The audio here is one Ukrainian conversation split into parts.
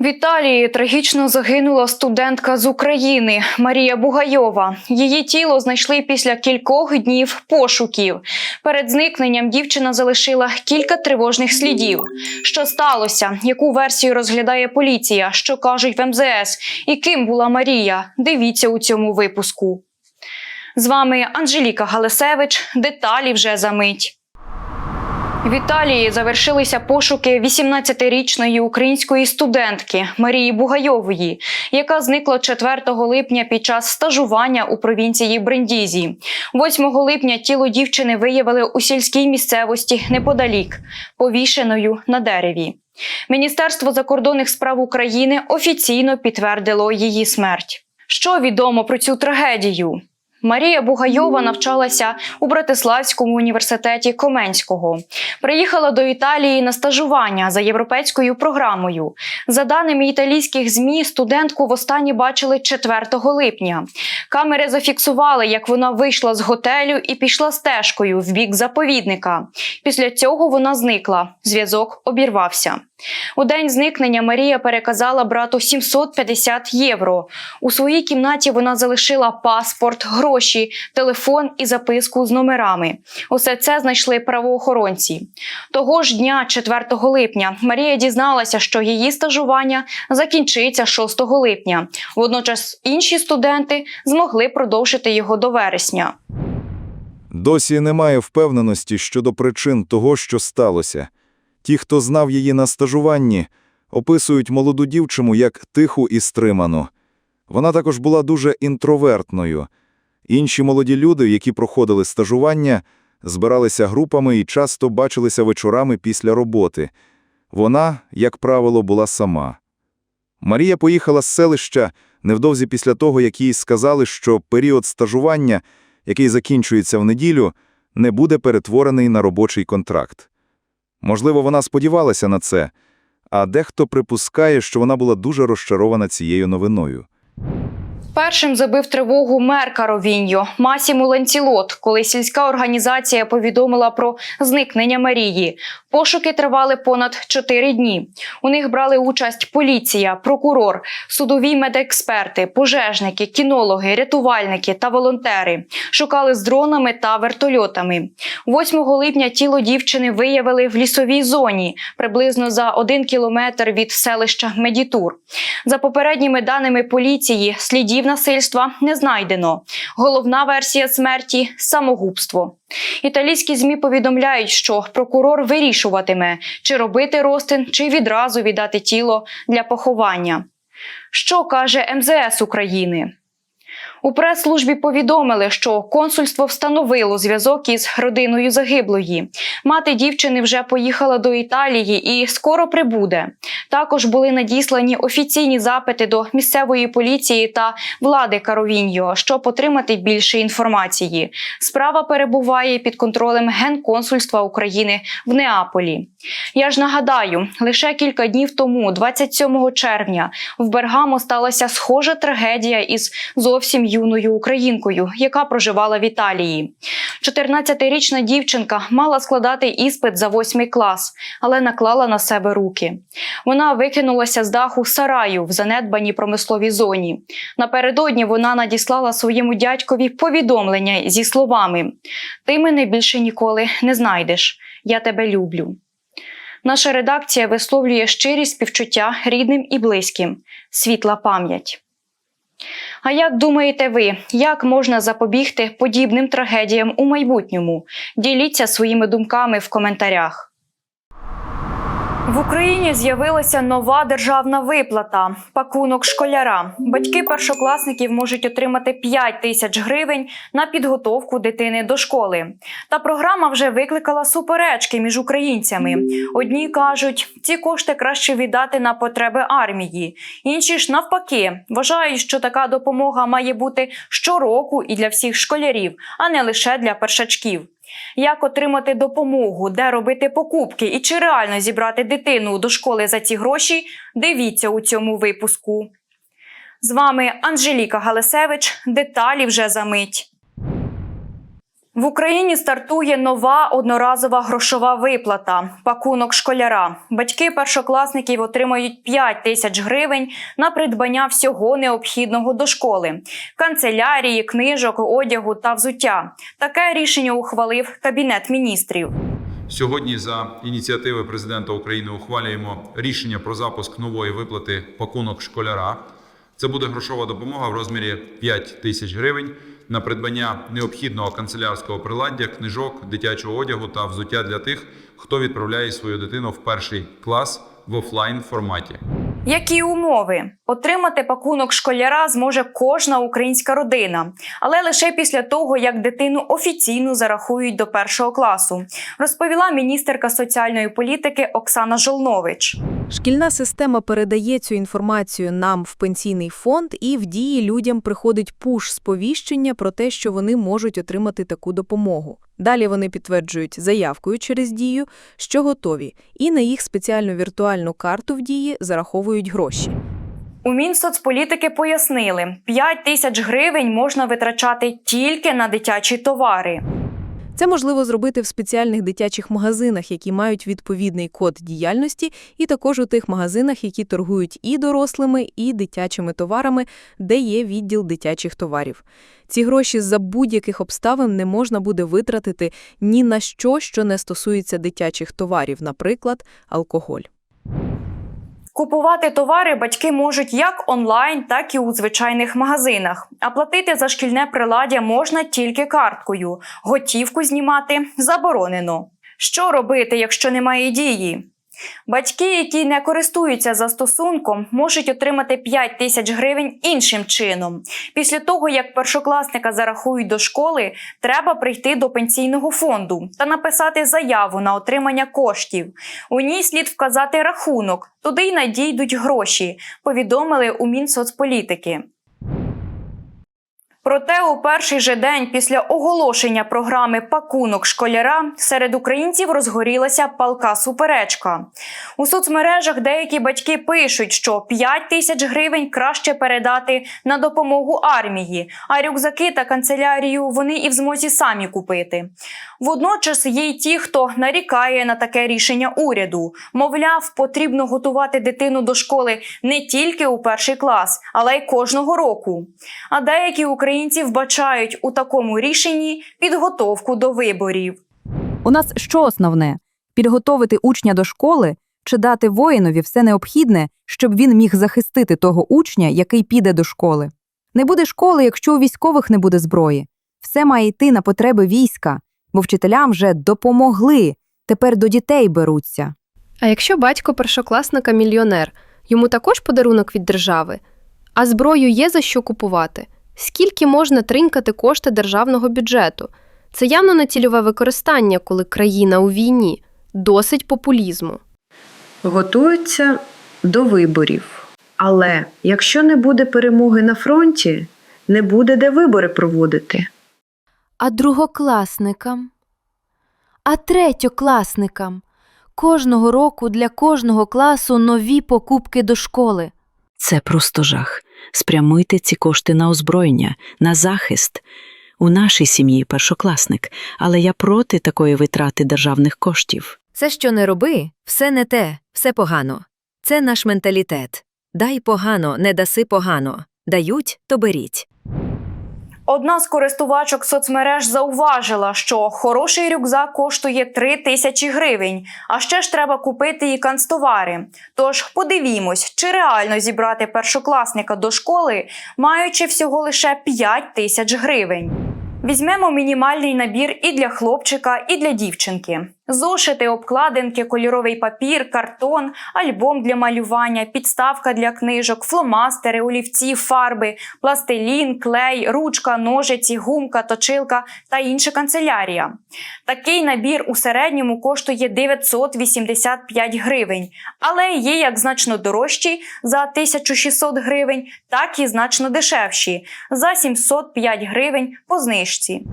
В Італії трагічно загинула студентка з України Марія Бугайова. Її тіло знайшли після кількох днів пошуків. Перед зникненням дівчина залишила кілька тривожних слідів. Що сталося? Яку версію розглядає поліція? Що кажуть в МЗС? І ким була Марія? Дивіться у цьому випуску. З вами Анжеліка Галисевич. Деталі вже за мить. В Італії завершилися пошуки 18-річної української студентки Марії Бугайової, яка зникла 4 липня під час стажування у провінції Брендізі. 8 липня тіло дівчини виявили у сільській місцевості неподалік, повішеною на дереві. Міністерство закордонних справ України офіційно підтвердило її смерть. Що відомо про цю трагедію? Марія Бугайова навчалася у Братиславському університеті Коменського. Приїхала до Італії на стажування за європейською програмою. За даними італійських змі, студентку востаннє бачили 4 липня. Камери зафіксували, як вона вийшла з готелю і пішла стежкою в бік заповідника. Після цього вона зникла. Зв'язок обірвався. У день зникнення Марія переказала брату 750 євро. У своїй кімнаті вона залишила паспорт, гроші, телефон і записку з номерами. Усе це знайшли правоохоронці. Того ж дня, 4 липня, Марія дізналася, що її стажування закінчиться 6 липня. Водночас інші студенти змогли продовжити його до вересня. Досі немає впевненості щодо причин того, що сталося. Ті, хто знав її на стажуванні, описують молоду дівчину як тиху і стриману. Вона також була дуже інтровертною. Інші молоді люди, які проходили стажування, збиралися групами і часто бачилися вечорами після роботи. Вона, як правило, була сама. Марія поїхала з селища невдовзі після того, як їй сказали, що період стажування, який закінчується в неділю, не буде перетворений на робочий контракт. Можливо, вона сподівалася на це, а дехто припускає, що вона була дуже розчарована цією новиною. Першим забив тривогу мер Каровіньо Масіму Ланцілот, коли сільська організація повідомила про зникнення Марії. Пошуки тривали понад чотири дні. У них брали участь поліція, прокурор, судові медексперти, пожежники, кінологи, рятувальники та волонтери. Шукали з дронами та вертольотами. 8 липня тіло дівчини виявили в лісовій зоні, приблизно за один кілометр від селища Медітур. За попередніми даними поліції, слідів насильства не знайдено. Головна версія смерті самогубство. Італійські змі повідомляють, що прокурор вирішуватиме, чи робити розтин, чи відразу віддати тіло для поховання. Що каже МЗС України? У прес-службі повідомили, що консульство встановило зв'язок із родиною загиблої. Мати дівчини вже поїхала до Італії і скоро прибуде. Також були надіслані офіційні запити до місцевої поліції та влади Каровіньо, щоб отримати більше інформації. Справа перебуває під контролем Генконсульства України в Неаполі. Я ж нагадаю, лише кілька днів тому, 27 червня, в Бергамо сталася схожа трагедія із зовсім юною українкою, яка проживала в Італії. 14-річна дівчинка мала складати іспит за восьмий клас, але наклала на себе руки. Вона викинулася з даху сараю в занедбаній промисловій зоні. Напередодні вона надіслала своєму дядькові повідомлення зі словами: Ти мене більше ніколи не знайдеш. Я тебе люблю. Наша редакція висловлює щирі співчуття рідним і близьким. Світла пам'ять. А як думаєте ви, як можна запобігти подібним трагедіям у майбутньому? Діліться своїми думками в коментарях. В Україні з'явилася нова державна виплата пакунок школяра. Батьки першокласників можуть отримати 5 тисяч гривень на підготовку дитини до школи. Та програма вже викликала суперечки між українцями. Одні кажуть, ці кошти краще віддати на потреби армії. Інші ж навпаки вважають, що така допомога має бути щороку і для всіх школярів, а не лише для першачків. Як отримати допомогу, де робити покупки і чи реально зібрати дитину до школи за ці гроші? Дивіться у цьому випуску. З вами Анжеліка Галисевич. Деталі вже за мить. В Україні стартує нова одноразова грошова виплата пакунок школяра. Батьки першокласників отримають 5 тисяч гривень на придбання всього необхідного до школи: канцелярії, книжок, одягу та взуття. Таке рішення ухвалив кабінет міністрів. Сьогодні за ініціативи президента України ухвалюємо рішення про запуск нової виплати пакунок школяра. Це буде грошова допомога в розмірі 5 тисяч гривень на придбання необхідного канцелярського приладдя, книжок, дитячого одягу та взуття для тих, хто відправляє свою дитину в перший клас в офлайн форматі. Які умови отримати пакунок школяра зможе кожна українська родина, але лише після того, як дитину офіційно зарахують до першого класу, розповіла міністерка соціальної політики Оксана Жолнович. Шкільна система передає цю інформацію нам в пенсійний фонд, і в дії людям приходить пуш-сповіщення про те, що вони можуть отримати таку допомогу. Далі вони підтверджують заявкою через дію, що готові, і на їх спеціальну віртуальну карту в дії зараховують гроші. У Мінсоцполітики пояснили, 5 тисяч гривень можна витрачати тільки на дитячі товари. Це можливо зробити в спеціальних дитячих магазинах, які мають відповідний код діяльності, і також у тих магазинах, які торгують і дорослими, і дитячими товарами, де є відділ дитячих товарів. Ці гроші за будь-яких обставин не можна буде витратити ні на що, що не стосується дитячих товарів, наприклад, алкоголь. Купувати товари батьки можуть як онлайн, так і у звичайних магазинах. А платити за шкільне приладдя можна тільки карткою. Готівку знімати заборонено. Що робити, якщо немає дії? Батьки, які не користуються застосунком, можуть отримати 5 тисяч гривень іншим чином. Після того, як першокласника зарахують до школи, треба прийти до пенсійного фонду та написати заяву на отримання коштів. У ній слід вказати рахунок, туди й надійдуть гроші, повідомили у Мінсоцполітики. Проте у перший же день після оголошення програми Пакунок школяра серед українців розгорілася палка суперечка. У соцмережах деякі батьки пишуть, що 5 тисяч гривень краще передати на допомогу армії, а рюкзаки та канцелярію вони і в змозі самі купити. Водночас є й ті, хто нарікає на таке рішення уряду. Мовляв, потрібно готувати дитину до школи не тільки у перший клас, але й кожного року. А деякі українці вбачають у такому рішенні підготовку до виборів. У нас що основне? Підготовити учня до школи чи дати воїнові все необхідне, щоб він міг захистити того учня, який піде до школи. Не буде школи, якщо у військових не буде зброї. Все має йти на потреби війська, бо вчителям вже допомогли, тепер до дітей беруться. А якщо батько першокласника мільйонер, йому також подарунок від держави? А зброю є за що купувати? Скільки можна тринькати кошти державного бюджету? Це явно не цільове використання, коли країна у війні. Досить популізму. готуються до виборів. Але якщо не буде перемоги на фронті, не буде де вибори проводити. а другокласникам, а третьокласникам. Кожного року для кожного класу нові покупки до школи. Це просто жах. Спрямуйте ці кошти на озброєння, на захист. У нашій сім'ї першокласник, але я проти такої витрати державних коштів. Це що не роби, все не те, все погано. Це наш менталітет. Дай погано, не даси погано. Дають, то беріть. Одна з користувачок соцмереж зауважила, що хороший рюкзак коштує 3 тисячі гривень, а ще ж треба купити і канцтовари. Тож подивімось, чи реально зібрати першокласника до школи, маючи всього лише 5 тисяч гривень. Візьмемо мінімальний набір і для хлопчика, і для дівчинки. Зошити, обкладинки, кольоровий папір, картон, альбом для малювання, підставка для книжок, фломастери, олівці, фарби, пластилін, клей, ручка, ножиці, гумка, точилка та інша канцелярія. Такий набір у середньому коштує 985 гривень, але є як значно дорожчі за 1600 гривень, так і значно дешевші за 705 гривень по знижці.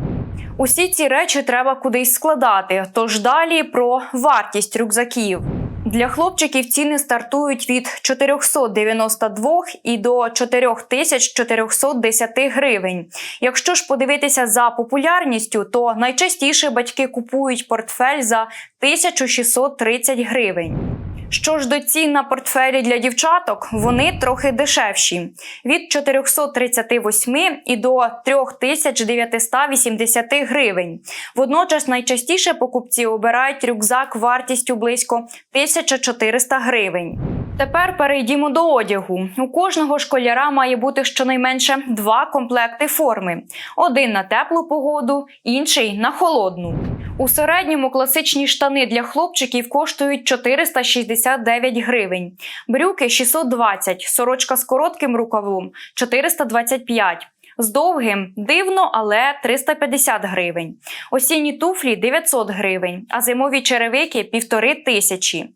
Усі ці речі треба кудись складати. Тож далі про вартість рюкзаків. Для хлопчиків ціни стартують від 492 і до 4410 гривень. Якщо ж подивитися за популярністю, то найчастіше батьки купують портфель за 1630 гривень. Що ж до цін на портфелі для дівчаток, вони трохи дешевші від 438 і до 3980 гривень. Водночас найчастіше покупці обирають рюкзак вартістю близько 1400 гривень. Тепер перейдімо до одягу. У кожного школяра має бути щонайменше два комплекти форми: один на теплу погоду, інший на холодну. У середньому класичні штани для хлопчиків коштують 469 гривень, брюки 620, сорочка з коротким рукавом 425. З довгим дивно, але 350 гривень. Осінні туфлі 900 гривень, а зимові черевики півтори тисячі.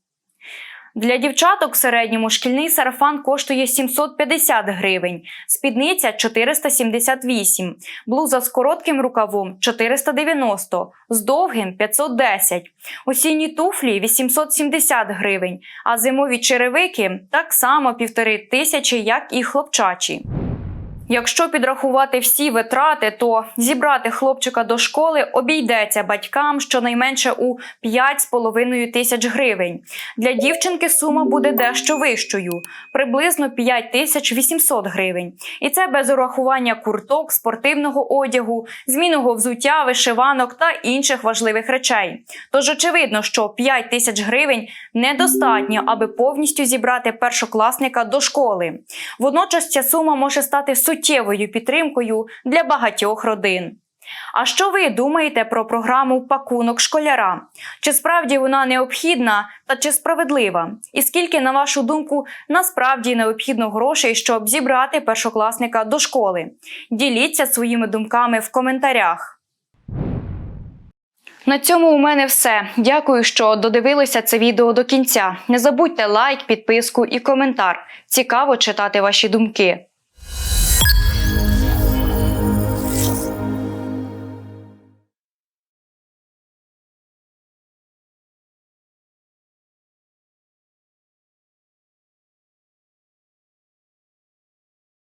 Для дівчаток в середньому шкільний сарафан коштує 750 гривень, спідниця 478, блуза з коротким рукавом 490, з довгим 510, осінні туфлі 870 гривень, а зимові черевики так само півтори тисячі, як і хлопчачі. Якщо підрахувати всі витрати, то зібрати хлопчика до школи обійдеться батькам щонайменше у 5,5 тисяч гривень. Для дівчинки сума буде дещо вищою приблизно 5 тисяч 800 гривень. І це без урахування курток, спортивного одягу, змінного взуття, вишиванок та інших важливих речей. Тож очевидно, що 5 тисяч гривень недостатньо, аби повністю зібрати першокласника до школи. Водночас ця сума може стати суттєвою підтримкою для багатьох родин. А що ви думаєте про програму пакунок школяра? Чи справді вона необхідна та чи справедлива? І скільки, на вашу думку, насправді необхідно грошей, щоб зібрати першокласника до школи? Діліться своїми думками в коментарях. На цьому у мене все. Дякую, що додивилися це відео до кінця. Не забудьте лайк, підписку і коментар. Цікаво читати ваші думки.